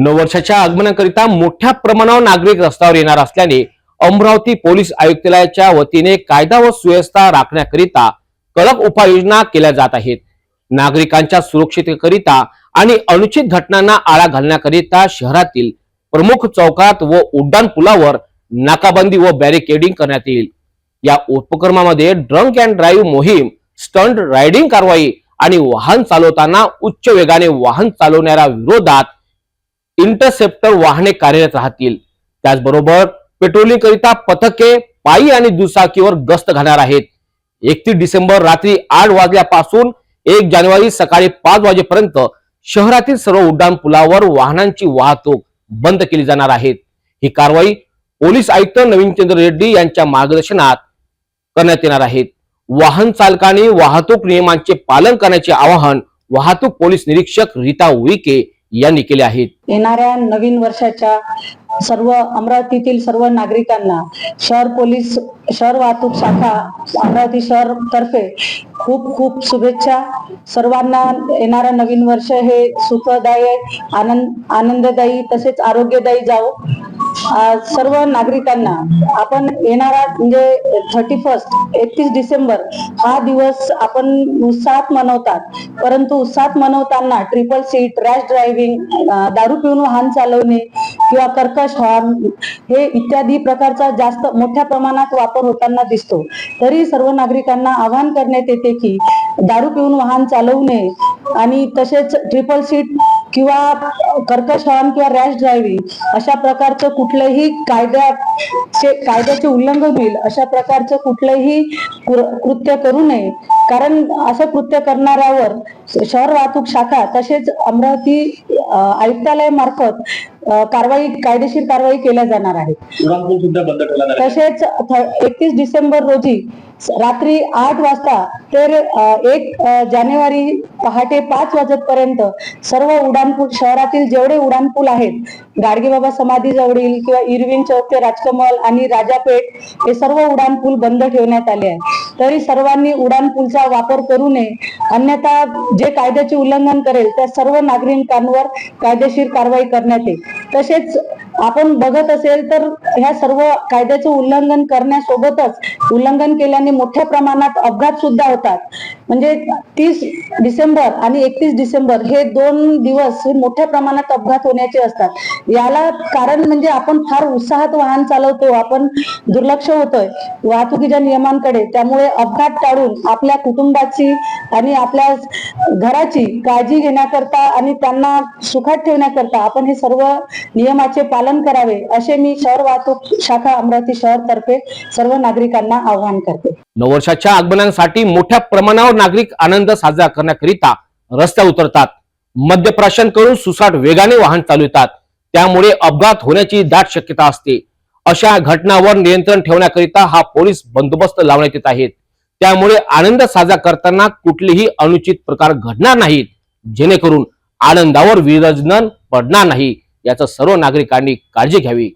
नववर्षाच्या आगमनाकरिता मोठ्या प्रमाणावर नागरिक रस्त्यावर येणार असल्याने अमरावती पोलीस आयुक्तालयाच्या वतीने कायदा व सुव्यवस्था राखण्याकरिता कडक उपाययोजना केल्या जात आहेत. नागरिकांच्या सुरक्षिततेकरिता आणि अनुचित घटनांना आळा घालण्याकरिता शहरातील प्रमुख चौकात व उड्डाण पुलावर नाकाबंदी व बॅरिकेडिंग करण्यात येईल. या उपक्रमामध्ये ड्रंक अँड ड्राईव्ह मोहीम स्टंट रायडिंग कारवाई आणि वाहन चालवताना उच्च वेगाने वाहन चालवणाऱ्या विरोधात इंटरसेप्टर वाहने कार्यरत राहतील. त्याचबरोबर पेट्रोलिंग करिता पथके पायी आणि दुचाकीवर गस्त घालणार आहेत. एकतीस डिसेंबर रात्री आठ वाजल्यापासून एक जानेवारी सकाळी पाच वाजेपर्यंत शहरातील सर्व उड्डाण पुलावर वाहनांची वाहतूक बंद केली जाणार आहे. ही कारवाई पोलीस आयुक्त नवीनचंद्र रेड्डी यांच्या मार्गदर्शनात करण्यात येणार आहेत वाहन चालकांनी वाहतूक नियमांचे पालन करण्याचे आवाहन वाहतूक पोलीस निरीक्षक रीता उईके यांनी केले आहेत. येणाऱ्या नवीन वर्षाच्या सर्व अमरावतीतील सर्व नागरिकांना शहर पोलीस शहर वाहतूक शाखा अमरावती शहर तर्फे खूप खूप शुभेच्छा. सर्वांना येणारा नवीन वर्ष हे सुखदायक आनंद आनंददायी तसेच आरोग्यदायी जावो. सर्व नागरिकांना आपण येणारा म्हणजे थर्टी फर्स्ट एकतीस डिसेंबर हा दिवस आपण उत्साहात मनवतात. परंतु उत्साहात मनवताना ट्रिपल सीट रॅश ड्रायव्हिंग दारू पिऊन वाहन चालवणे किंवा कर्कश हॉर्न हे इत्यादी प्रकारचा जास्त मोठ्या प्रमाणात वापर होताना दिसतो. तरी सर्व नागरिकांना आवाहन करण्यात येते की दारू पिऊन वाहन चालवू नये आणि तसेच ट्रिपल सीट किंवा कर्कश हॉर्न किंवा रॅश ड्रायव्हिंग अशा प्रकारचं कुठलंही कायद्याचे कायद्याचे उल्लंघन होईल अशा प्रकारचं कुठलंही कृत्य करू नये कारण असं कृत्य करणाऱ्यावर शहर वाहतूक शाखा तसेच अमरावती आयुक्तालयामार्फत कारवाई कायदेशीर कारवाई केल्या जाणार आहे. तसेच एकतीस डिसेंबर रोजी रात्री आठ वाजता तर एक जानेवारी पहाटे पाच वाजेपर्यंत सर्व उड्डाणपूल शहरातील जेवढे उड्डाणपूल आहेत गाडगेबाबा समाधी जवळील किंवा इरविन चौक ते राजकमल आणि राजापेठ हे सर्व उड्डाणपूल बंद ठेवण्यात आले आहे तरी सर्वांनी उड्डाणपूलचा वापर करू नये. अन्यथा जे कायद्याचे उल्लंघन करेल त्या सर्व नागरिकांवर कायदेशीर कारवाई करण्यात येईल. तसेच आपण बघत असेल तर ह्या सर्व कायद्याचे उल्लंघन करण्यासोबतच उल्लंघन केल्याने मोठ्या प्रमाणात अपघात सुद्धा होतात. म्हणजे तीस डिसेंबर आणि एकतीस डिसेंबर हे दोन दिवस हे मोठ्या प्रमाणात अपघात होण्याचे असतात. याला कारण म्हणजे आपण फार उत्साहात वाहन चालवतो आपण दुर्लक्ष होतोय वाहतुकीच्या नियमांकडे. त्यामुळे अपघात टाळून आपल्या कुटुंबाची आणि आपल्या घराची काळजी घेण्याकरता आणि त्यांना सुखात ठेवण्याकरता आपण हे सर्व नियमाचे पालन करावे असे मी शहर वाहतूक शाखा अमरावती शहर तर्फे सर्व नागरिकांना आवाहन करते. नववर्षाच्या आगमनासाठी मोठ्या प्रमाणावर नागरिक आनंद साजरा करण्याकरिता रस्त्यावर उतरतात. मद्यप्राशन करून सुसाट वेगाने वाहन चालवतात त्यामुळे अपघात होण्याची दाट शक्यता असते. अशा घटनावर नियंत्रण ठेवण्याकरिता हा पोलीस बंदोबस्त लावण्यात येत आहेत. त्यामुळे आनंद साजरा करताना कुठलेही अनुचित प्रकार घडणार नाहीत. जेणेकरून आनंदावर विरजन पडणार नाही. याचं सर्व नागरिकांनी काळजी घ्यावी.